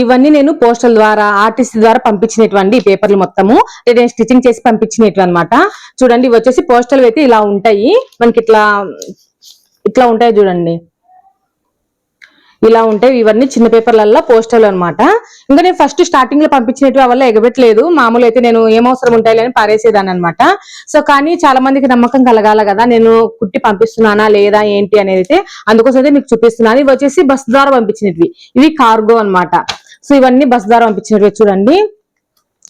ఇవన్నీ నేను పోస్టల్ ద్వారా ఆర్టిస్ట్ ద్వారా పంపించినటువంటి పేపర్లు మొత్తము. నేను స్టిచ్చింగ్ చేసి పంపించినట్టు అనమాట చూడండి ఇవి వచ్చేసి పోస్టల్ అయితే ఇలా ఉంటాయి. మనకి ఇట్లా ఇట్లా ఉంటాయి చూడండి. ఇలా ఉంటాయి. ఇవన్నీ చిన్న పేపర్లలో పోస్టర్లు అన్నమాట. ఇంకా నేను ఫస్ట్ స్టార్టింగ్లో పంపించినట్టు వల్ల ఎగబెట్టలేదు. మామూలు అయితే నేను ఏం అవసరం ఉంటాయి అని పారేసేదాన్ని అనమాట సో కానీ చాలా మందికి నమ్మకం కలగాల కదా నేను కుట్టి పంపిస్తున్నానా లేదా ఏంటి అనేది అయితే అందుకోసం అయితే మీకు చూపిస్తున్నాను. ఇవి వచ్చేసి బస్ ద్వారా పంపించినవి ఇవి కార్గో అన్నమాట. సో ఇవన్నీ బస్ ద్వారా పంపించినవి చూడండి.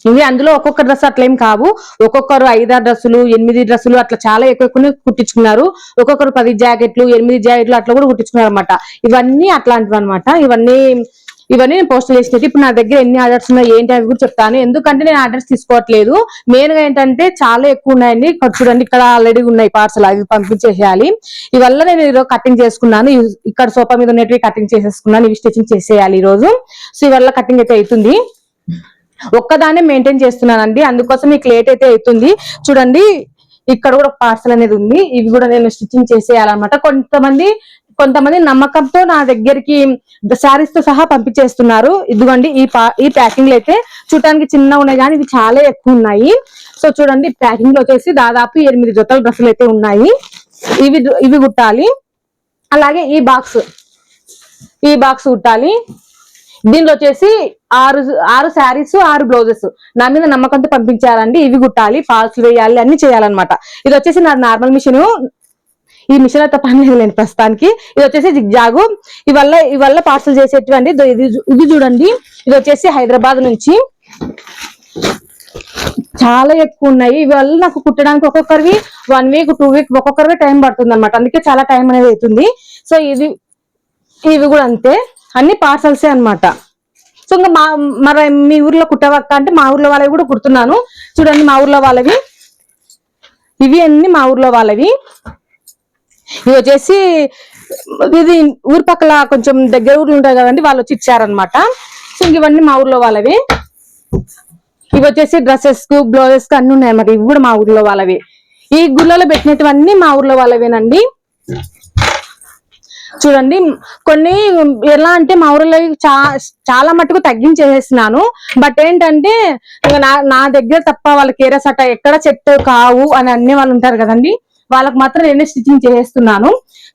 ఇవి అందులో ఒక్కొక్క డ్రెస్ అట్లా ఏం కావు. ఒక్కొక్కరు ఐదారు డ్రెస్సులు ఎనిమిది డ్రెస్సులు అట్లా చాలా ఎక్కువ ఎక్కువ కుట్టించుకున్నారు. ఒక్కొక్కరు పది జాకెట్లు ఎనిమిది జాకెట్లు అట్లా కూడా కుట్టించుకున్నారు అనమాట ఇవన్నీ అట్లాంటివి అనమాట ఇవన్నీ ఇవన్నీ నేను పోస్టులు చేసినట్టు. ఇప్పుడు నా దగ్గర ఎన్ని ఆర్డర్స్ ఉన్నాయి ఏంటి అవి కూడా చెప్తాను. ఎందుకంటే నేను ఆర్డర్స్ తీసుకోవట్లేదు. మెయిన్గా ఏంటంటే చాలా ఎక్కువ ఉన్నాయండి. చూడండి ఇక్కడ ఆల్రెడీ ఉన్నాయి పార్సల్ అవి పంపించేసేయాలి. ఇవల్ల నేను ఈరోజు కటింగ్ చేసుకున్నాను. ఇక్కడ సోఫా మీద ఉన్నట్టు కటింగ్ చేసేసుకున్నాను. ఇవి స్టిచ్చింగ్ చేసేయాలి ఈ రోజు సో ఇవల్ల కటింగ్ అయితే అవుతుంది ఒక్కదానే మెయింటైన్ చేస్తున్నానండి. అందుకోసం మీకు లేట్ అయితే అవుతుంది చూడండి ఇక్కడ కూడా పార్సల్ అనేది ఉంది. ఇవి కూడా నేను స్టిచ్చింగ్ చేసేయాలన్నమాట. కొంతమంది కొంతమంది నమ్మకంతో నా దగ్గరికి శారీస్తో సహా పంపించేస్తున్నారు. ఇదిగోండి ఈ పా ఈ ప్యాకింగ్ అయితే చూడటానికి చిన్న ఉన్నాయి కానీ ఇవి చాలా ఎక్కువ ఉన్నాయి. సో చూడండి ప్యాకింగ్లో వచ్చేసి దాదాపు ఎనిమిది జతల డ్రెస్సులు అయితే ఉన్నాయి. ఇవి ఇవి కుట్టాలి. అలాగే ఈ బాక్స్ ఈ బాక్స్ కుట్టాలి. దీనిలో వచ్చేసి ఆరు ఆరు శారీస్ ఆరు బ్లౌజెస్. నా మీద నమ్మకంతో పంపించారండి. ఇవి కుట్టాలి ఫాల్స్ వేయాలి అన్ని చేయాలన్నమాట. ఇది వచ్చేసి నా నార్మల్ మిషన్ ఈ మిషన్ అయితే పని లేదు ప్రస్తుతానికి. ఇది వచ్చేసి జిగ్జాగు. ఇవల్ల ఇవల్ల పార్సల్ చేసేటువంటి ఇది ఇది చూడండి. ఇది వచ్చేసి హైదరాబాద్ నుంచి. చాలా ఎక్కువ ఉన్నాయి. ఇవల్ల నాకు కుట్టడానికి ఒక్కొక్కరివి వన్ వీక్ టూ వీక్ ఒక్కొక్కరివి టైం పడుతుంది అనమాట అందుకే చాలా టైం అనేది అవుతుంది. సో ఇది ఇవి కూడా అంతే. అన్ని పార్సల్సే అన్నమాట. సో ఇంకా మా మరి మీ ఊర్లో కుట్టవక్క అంటే మా ఊర్లో వాళ్ళవి కూడా కుడుతున్నాను. చూడండి మా ఊర్లో వాళ్ళవి. ఇవి అన్ని మా ఊర్లో వాళ్ళవి. ఇవి వచ్చేసి ఇది ఊరి పక్కల కొంచెం దగ్గర ఊర్లు ఉంటాయి కదండి వాళ్ళు వచ్చి ఇచ్చారనమాట సో ఇవన్నీ మా ఊర్లో వాళ్ళవి. ఇవి వచ్చేసి డ్రెస్సెస్కు బ్లౌజెస్కు అన్ని ఉన్నాయి మరి ఇవి కూడా మా ఊర్లో వాళ్ళవి. ఈ గుళ్ళలో పెట్టినటువన్నీ మా ఊర్లో వాళ్ళవేనండి. చూడండి కొన్ని ఎలా అంటే మా ఊరిలో చాలా మటుకు తగ్గించేసేసినాను. బట్ ఏంటంటే నా దగ్గర తప్ప వాళ్ళకి ఏరే సట ఎక్కడ చెట్టు కావు అని అన్ని వాళ్ళు ఉంటారు కదండి. వాళ్ళకి మాత్రం నేనే స్టిచ్చింగ్ చేసేస్తున్నాను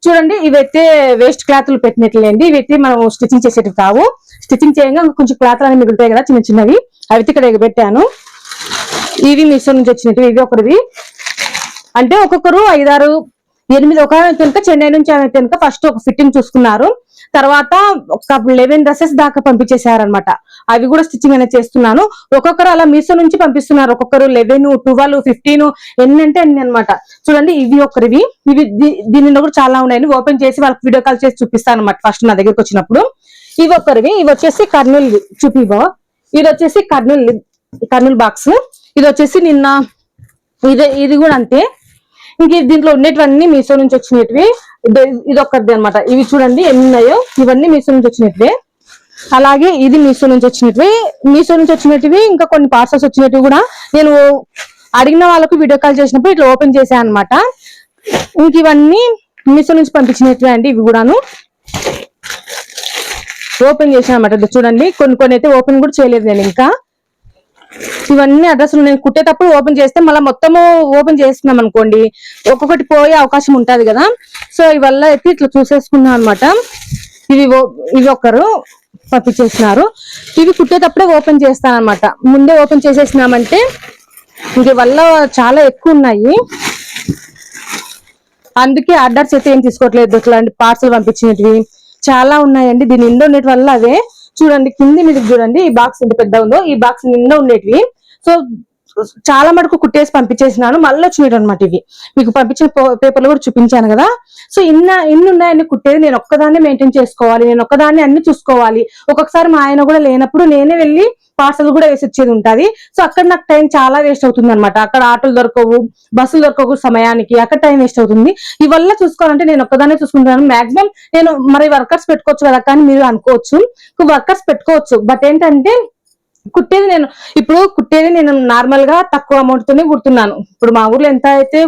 చూడండి ఇవైతే వేస్ట్ క్లాత్లు పెట్టినట్లేండి. ఇవైతే మనం స్టిచ్చింగ్ చేసేటివి కావు. స్టిచ్చింగ్ చేయగా కొంచెం క్లాత్లు అనేవి మిగులుతాయి కదా చిన్న చిన్నవి. అవి ఇక్కడ పెట్టాను ఇవి మీషో నుంచి వచ్చినవి ఇవి ఒకటివి. అంటే ఒక్కొక్కరు ఐదారు ఎనిమిది ఒక ఆమె కనుక చెన్నై నుంచి ఆమె కనుక ఫస్ట్ ఒక ఫిట్టింగ్ చూసుకున్నారు. తర్వాత ఒక లెవెన్ డ్రెస్సెస్ దాకా పంపించేశారనమాట అవి కూడా స్టిచ్చింగ్ అనేది చేస్తున్నాను. ఒక్కొక్కరు అలా మీసో నుంచి పంపిస్తున్నారు. ఒక్కొక్కరు లెవెన్ ట్వెల్వ్ ఫిఫ్టీన్ ఎన్ని అంటే ఎన్ని అనమాట చూడండి ఇవి ఒకరివి. ఇవి దీనిలో కూడా చాలా ఉన్నాయని ఓపెన్ చేసి వాళ్ళకి వీడియో కాల్ చేసి చూపిస్తాను అనమాట ఫస్ట్ నా దగ్గరికి వచ్చినప్పుడు. ఇవి ఒకరివి. ఇవి వచ్చేసి కర్నూలు చూపివో ఇది వచ్చేసి కర్నూలు కర్నూలు బాక్స్ ఇది వచ్చేసి నిన్న ఇది ఇది కూడా అంతే. ఇంక దీంట్లో ఉండేటివన్నీ మీషో నుంచి వచ్చినవి ఇది ఒక్కటి అనమాట ఇవి చూడండి ఎన్ని ఉన్నాయో? ఇవన్నీ మీషో నుంచి వచ్చినట్వే అలాగే ఇది మీషో నుంచి వచ్చినట్వి మీషో నుంచి వచ్చినటివి ఇంకా కొన్ని పార్సల్స్ వచ్చినట్టు కూడా నేను అడిగిన వాళ్ళకు వీడియో కాల్ చేసినప్పుడు ఇట్లా ఓపెన్ చేశాను అనమాట ఇంక ఇవన్నీ మీషో నుంచి పంపించినట్వే అండి ఇవి కూడాను. ఓపెన్ చేశాను అనమాట చూడండి కొన్ని కొన్ని అయితే ఓపెన్ కూడా చేయలేదు నేను ఇంకా. ఇవన్నీ అడ్రస్లు నేను కుట్టేటప్పుడు ఓపెన్ చేస్తే మళ్ళీ మొత్తము ఓపెన్ చేస్తున్నాం అనుకోండి. ఒక్కొక్కటి పోయే అవకాశం ఉంటుంది కదా. సో ఇవల్ల అయితే ఇట్లా చూసేసుకున్నాం అనమాట ఇవి ఇవి ఒకరు పంపించేసినారు. ఇవి కుట్టేటప్పుడే ఓపెన్ చేస్తాను అనమాట ముందే ఓపెన్ చేసేసినామంటే ఇంక వల్ల చాలా ఎక్కువ ఉన్నాయి. అందుకే ఆర్డర్స్ అయితే ఏం తీసుకోవట్లేదు. ఇట్లాంటి పార్సల్ పంపించినవి చాలా ఉన్నాయండి. దీని నిండా ఉండేటి వల్ల అవే చూడండి కింది మీద చూడండి ఈ బాక్స్ ఎంత పెద్ద ఉందో ఈ బాక్స్ నిండా ఉండేటివి. సో చాలా మటుకు కుట్టేసి పంపించేసినాను. మళ్ళీ చూడడం అనమాట ఇవి. మీకు పంపించిన పేపర్లు కూడా చూపించాను కదా. సో ఇన్న ఇన్ని ఉన్నాయని కుట్టేది నేను ఒక్కదాన్ని మెయింటైన్ చేసుకోవాలి. నేను ఒక్కదాన్ని అన్ని చూసుకోవాలి. ఒక్కొక్కసారి మా ఆయన కూడా లేనప్పుడు నేనే వెళ్ళి పార్సల్ కూడా వేసి ఇచ్చేది ఉంటుంది. సో అక్కడ నాకు టైం చాలా వేస్ట్ అవుతుంది అనమాట అక్కడ ఆటోలు దొరకవు బస్సులు దొరకవు సమయానికి. అక్కడ టైం వేస్ట్ అవుతుంది. ఇవల్ల చూసుకోవాలంటే నేను ఒక్కదాన్నే చూసుకుంటాను మాక్సిమం నేను మరి వర్కర్స్ పెట్టుకోవచ్చు కదా కానీ మీరు అనుకోవచ్చు. వర్కర్స్ పెట్టుకోవచ్చు. బట్ ఏంటంటే కుట్టేది నేను. ఇప్పుడు కుట్టేది నేను నార్మల్గా తక్కువ అమౌంట్ తోనే కుడుతున్నాను. ఇప్పుడు మా ఊర్లో ఎంత అయితే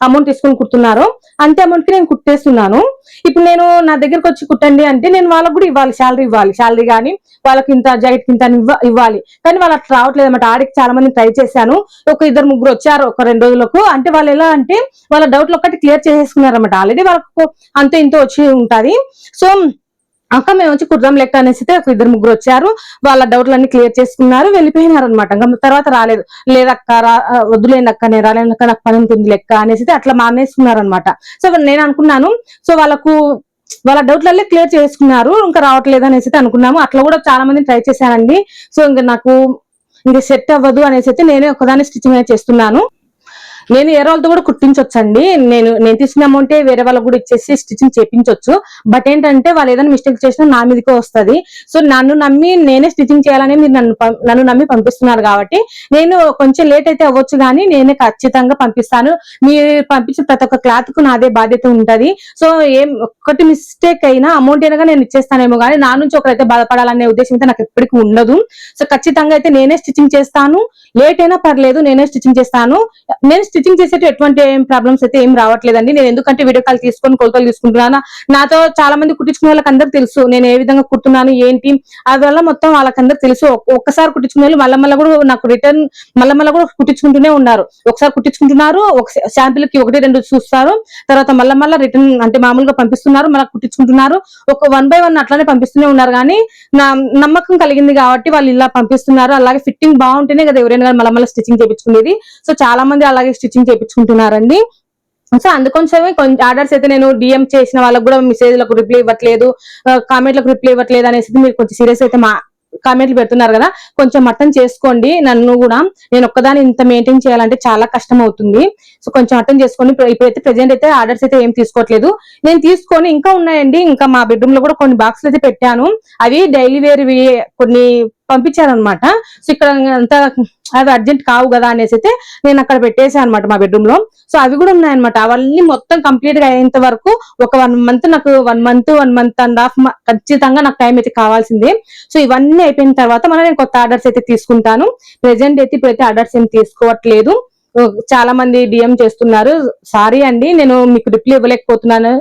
అమౌంట్ తీసుకొని కుడుతున్నారో అంతే అమౌంట్కి నేను కుట్టేస్తున్నాను. ఇప్పుడు నేను నా దగ్గరకు వచ్చి కుట్టండి అంటే నేను వాళ్ళకు కూడా ఇవ్వాలి శాలరీ ఇవ్వాలి. శాలరీ కానీ వాళ్ళకి ఇంత జాకెట్ ఇంత ఇవ్వాలి. కానీ వాళ్ళు అట్లా రావట్లేదు అనమాట ఆడికి చాలా మంది ట్రై చేశాను. ఒక ఇద్దరు ముగ్గురు వచ్చారు ఒక రెండు రోజులకు. అంటే వాళ్ళు ఎలా అంటే వాళ్ళ డౌట్లు ఒక్కటి క్లియర్ చేసేసుకున్నారు అనమాట ఆల్రెడీ వాళ్ళకు అంత ఇంత వచ్చి ఉంటుంది. సో అక్క మేము వచ్చి కుర్రం లెక్క అనేసి అయితే ఒక ఇద్దరు ముగ్గురు వచ్చారు. వాళ్ళ డౌట్లన్నీ అన్ని క్లియర్ చేసుకున్నారు. వెళ్ళిపోయినారు అనమాట తర్వాత రాలేదు. లేదక్క రా ఆ, అక్క నేను రాలేను అక్క నాకు పని ఉంటుంది లెక్క అనేసి అట్లా మానేసుకున్నారు అనమాట సో నేను అనుకున్నాను. సో వాళ్ళకు వాళ్ళ డౌట్లన్నీ క్లియర్ చేసుకున్నారు. ఇంకా రావట్లేదు అనేసి అనుకున్నాము. అట్లా కూడా చాలా మంది ట్రై చేశానండి. సో ఇంకా నాకు ఇంకా సెట్ అవ్వదు అనేసి అయితే నేనే ఒకదాన్ని స్టిచ్చింగ్ అనేది చేస్తున్నాను. నేను ఏ వాళ్ళతో కూడా కుట్టించొచ్చండి. నేను నేను తీసుకున్న అమౌంటే వేరే వాళ్ళకి కూడా ఇచ్చేసి స్టిచ్చింగ్ చేపించొచ్చు. బట్ ఏంటంటే వాళ్ళు ఏదైనా మిస్టేక్ చేసినా నా మీదకే వస్తది. సో నన్ను నమ్మి నేనే స్టిచ్చింగ్ చేయాలని మీరు నన్ను నన్ను నమ్మి పంపిస్తున్నారు కాబట్టి నేను కొంచెం లేట్ అయితే అవ్వచ్చు కానీ నేనే ఖచ్చితంగా పంపిస్తాను. మీరు పంపించిన ప్రతి ఒక్క క్లాత్కు నాదే బాధ్యత ఉంటది. సో ఏం ఒక్కటి మిస్టేక్ అయినా అమౌంట్ అయినా నేను ఇచ్చేస్తానేమో కానీ నా నుంచి ఒకరైతే బాధపడాలనే ఉద్దేశం అయితే నాకు ఎప్పటికీ ఉండదు. సో ఖచ్చితంగా అయితే నేనే స్టిచ్చింగ్ చేస్తాను. లేట్ అయినా పర్లేదు నేనే స్టిచ్చింగ్ చేస్తాను. నేను స్టిచ్చింగ్ చేసేట ఎటువంటి ఏం ప్రాబ్లమ్స్ అయితే ఏం రావట్లేదండి. నేను ఎందుకంటే వీడియో కాల్ తీసుకొని కొలతలు తీసుకుంటున్నాను? నాతో చాలా మంది కుట్టించుకునే వాళ్ళకి తెలుసు. నేను ఏ విధంగా కుడుతున్నాను ఏంటి? అది వల్ల మొత్తం వాళ్ళకందరికి తెలుసు. ఒక్కసారి కుట్టించుకునే వాళ్ళు మళ్ళీ మళ్ళీ కూడా నాకు రిటర్న్ మళ్ళీ మళ్ళీ కూడా కుట్టించుకుంటూనే ఉన్నారు. ఒకసారి కుట్టించుకుంటున్నారు ఒక శాంపిల్కి ఒకటి రెండు చూస్తారు. తర్వాత మళ్ళీ మళ్ళీ రిటర్న్ అంటే మామూలుగా పంపిస్తున్నారు మళ్ళీ కుట్టించుకుంటున్నారు. ఒక వన్ బై వన్ అట్లానే పంపిస్తూనే ఉన్నారు. కానీ నా నమ్మకం కలిగింది కాబట్టి వాళ్ళు ఇలా పంపిస్తున్నారు. అలాగే ఫిట్టింగ్ బాగుంటేనే కదా ఎవరైనా మళ్ళీ మళ్ళీ స్టిచ్చింగ్ చేయించుకునేది. సో చాలా మంది అలాగే స్టిచ్చింగ్ చేయించుకుంటున్నారండి సో అందుకోసమే కొంచెం ఆర్డర్స్ అయితే నేను డిఎం చేసిన వాళ్ళకి కూడా మెసేజ్లకు రిప్లై ఇవ్వట్లేదు కామెంట్లకు రిప్లై ఇవ్వట్లేదు అనేసి మీరు కొంచెం సీరియస్ అయితే మా కామెంట్లు పెడుతున్నారు కదా కొంచెం అర్థం చేసుకోండి నన్ను కూడా. నేను ఒక్కదాని ఇంత మెయింటైన్ చేయాలంటే చాలా కష్టం అవుతుంది సో కొంచెం అర్థం చేసుకోండి. ఇప్పుడైతే ప్రెసెంట్ అయితే ఆర్డర్స్ అయితే ఏం తీసుకోవట్లేదు. నేను తీసుకొని ఇంకా ఉన్నాయండి. ఇంకా మా బెడ్రూమ్లో కూడా కొన్ని బాక్సులు అయితే పెట్టాను. అవి డైలీ వేర్ కొన్ని పంపించారనమాట సో ఇక్కడ అంతా అవి అర్జెంట్ కావు కదా అనేసి అయితే నేను అక్కడ పెట్టేసాను అనమాట మా బెడ్రూమ్లో. సో అవి కూడా ఉన్నాయన్నమాట. అవన్నీ మొత్తం కంప్లీట్గా అయ్యేంత వరకు ఒక వన్ మంత్ నాకు one month one month and half ఖచ్చితంగా నాకు టైం అయితే కావాల్సిందే. సో ఇవన్నీ అయిపోయిన తర్వాత మళ్ళీ నేను కొత్త ఆర్డర్స్ అయితే తీసుకుంటాను. ప్రెసెంట్ అయితే ఇప్పుడైతే ఆర్డర్స్ ఏం తీసుకోవట్లేదు. చాలా మంది డిఎం చేస్తున్నారు. సారీ అండి నేను మీకు రిప్లై ఇవ్వలేకపోతున్నాను.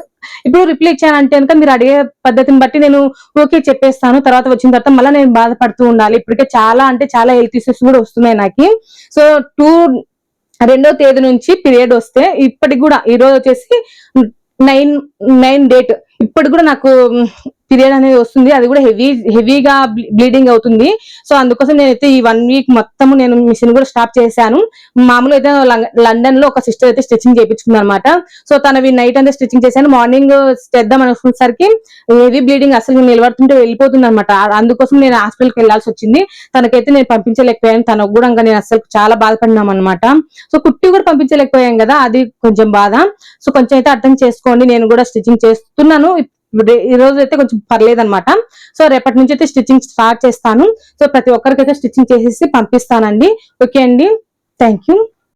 ఇప్పుడు రిప్లై ఇచ్చానంటే కనుక మీరు అడిగే పద్ధతిని బట్టి నేను ఓకే చెప్పేస్తాను. తర్వాత వచ్చిన తర్వాత మళ్ళీ నేను బాధపడుతూ ఉండాలి. ఇప్పటికే చాలా అంటే చాలా హెల్త్ ఇష్యూస్ కూడా వస్తున్నాయి నాకు. సో టూ రెండో తేదీ నుంచి పీరియడ్ వస్తే ఇప్పటికి కూడా ఈ రోజు వచ్చేసి నైన్ నైన్ డేట్ ఇప్పటికి కూడా నాకు పీరియడ్ అనేది వస్తుంది. అది కూడా హెవీ హెవీగా బ్లీడింగ్ అవుతుంది. సో అందుకోసం నేనైతే ఈ వన్ వీక్ మొత్తం నేను మిషన్ కూడా స్టాప్ చేశాను. మామూలుగా అయితే లండన్లో ఒక సిస్టర్ అయితే స్టిచ్చింగ్ చేయించుకుంది అనమాట సో తనవి నైట్ అంతా స్టిచ్చింగ్ చేశాను. మార్నింగ్ చేద్దాం అనుకునేసరికి హెవీ బ్లీడింగ్ అసలు నిలబడుతుంటే వెళ్ళిపోతుంది అనమాట అందుకోసం నేను హాస్పిటల్కి వెళ్ళాల్సి వచ్చింది. తనకైతే నేను పంపించలేకపోయాను. తనకు కూడా ఇంకా నేను అసలు చాలా బాధపడినాం అనమాట సో కుట్టి కూడా పంపించలేకపోయాం కదా. అది కొంచెం బాధ. సో కొంచెం అయితే అర్థం చేసుకోండి. నేను కూడా స్టిచ్చింగ్ చేస్తున్నాను. ఈ రోజు అయితే కొంచెం పర్లేదు అనమాట సో రేపటి నుంచి అయితే స్టిచ్చింగ్ స్టార్ట్ చేస్తాను. సో ప్రతి ఒక్కరికైతే స్టిచ్చింగ్ చేసేసి పంపిస్తానండి. ఓకే అండి. Thank you.